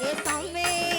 也倒霉。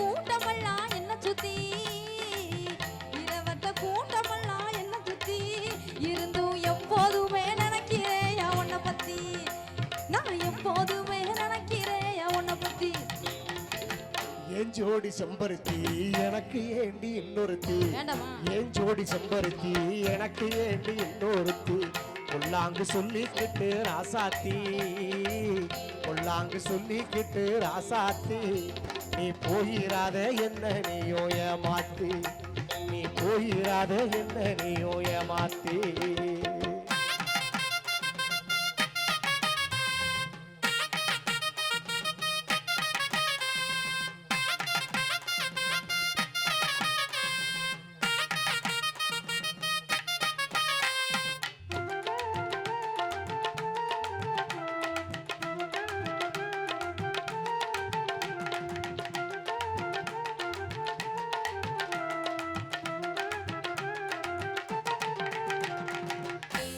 கூட்டமெல்லாம் என்ன சுத்தி? இரவத்த கூட்டமெல்லாம் என்ன சுத்தி? இருந்தும் எப்போதுமே நினைக்கிறேயா உன்னை பத்தி? நான் எப்போதுமே நினைக்கிறேயா உன்னை பத்தி? ஏன் ஜோடி செம்பருத்தி எனக்கு ஏண்டி இன்னொருத்தி? ஏன் ஜோடி செம்பருத்தி எனக்கு ஏண்டி இன்னொருத்தி? பொல்லாங்கு சொல்லிக்கிட்டு ராசாத்தி. பொல்லாங்கு சொல்லிக்கிட்டு ராசாத்தி. நீ போயிராத என்ன நீயோ ஏமாத்தி நீ போயிராத என்ன நீயோ ஏமாத்தி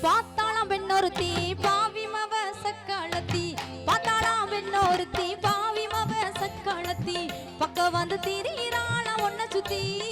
பார்த்தாலாம் பெண்ணொருத்தி பாவி மவ சக்காலத்தி. பார்த்தாலாம் பெண்ணொருத்தி பாவி மவ சக்காலத்தி. பக்கம் வந்து திரியிறாளா ஒன்ன சுத்தி.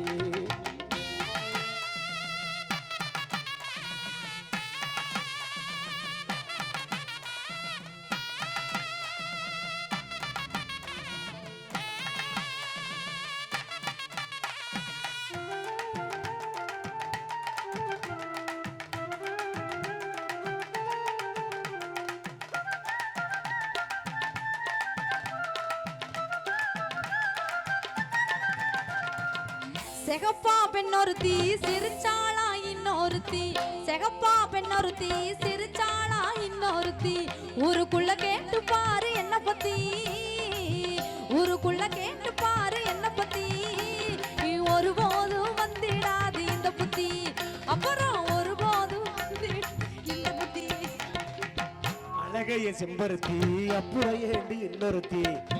செகப்பா பெண்ணொருத்தி சிரிச்சாளா இன்னொருத்தி. செகப்பா பெண்ணொருத்தி சிரிச்சாளா இன்னொருத்தி. ஊருக்குள்ள கேட்டு பாரு என்ன பத்தி. ஊருக்குள்ள கேட்டு பாரு என்ன பத்தி. நீ ஒருபோதும் வந்திடாது இந்த புத்தி. அப்புறம் ஒருபோதும் இந்த புத்தி. அழகைய செம்பருத்தி அப்புறம் ஏண்டி இன்னொருத்தி?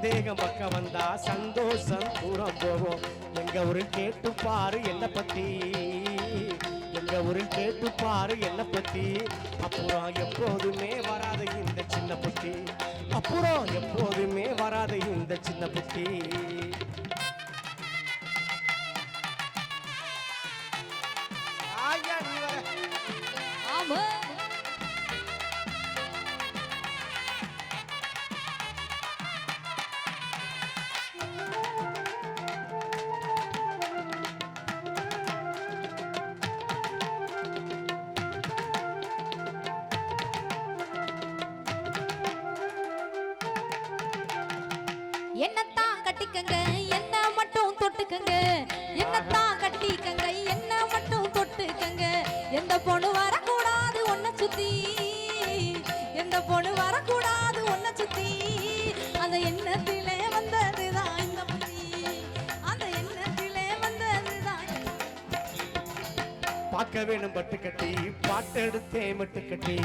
சந்தேகம் பக்க வந்தா சந்தோஷம் தூரம் போகும் எங்க ஊரில் கேட்டு பாரு என்ன பத்தி. எங்க ஊரில் கேட்டு பாரு என்ன பத்தி. அப்புறம் எப்போதுமே வராத இந்த சின்ன புத்தி. அப்புறம் எப்போதுமே வராத இந்த சின்ன புத்தி. ஆயா, நீ வர. ஆமா. என்னத்தான் கட்டிக்கங்க என்ன மட்டும் தொட்டுக்கங்க. என்னத்தான் கட்டிக்கங்க என்ன மட்டும் தொட்டுக்கங்க. எந்த பொண்ணு வரக்கூடாது ஒன்ன சுத்தி. எந்த பொண்ணு வரக்கூடாது ஒன்ன சுத்தி. அந்த எண்ணத்திலே வந்ததுதான் இந்த புத்தி அந்த எண்ணத்திலே வந்ததுதான் பார்க்க வேணும் பட்டு கட்டி பாட்டு எடுத்தே மட்டு கட்டி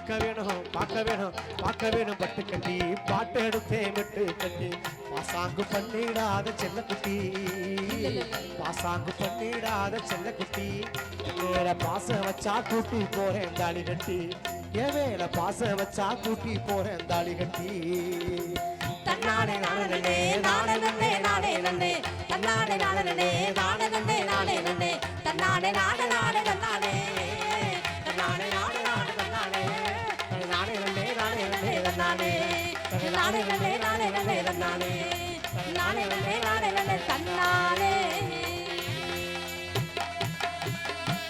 பார்க்க வேணும் பார்க்க வேணும் பார்க்க வேணும். பட்டு கட்டி பாட்டு எடுத்தே மட்டு கட்டி பாசாங்கு பண்ணிடாத செல்லக்குட்டி பாசாங்கு பண்ணிடாத செல்லக்குட்டி வேற பாச வச்சா கூட்டி போறேன் தாலி கட்டி. என் மேல பாசம் வச்சா கூட்டி போறேன் தாலி கட்டி. தன்னானே நானே நன்னே நானே நன்னே நானே நன்னே. தன்னானே நானே நானே நானே நன்னே. நானே நானே நானே நானே நானே நானே நானே நானே நானே நானே தன்னாலே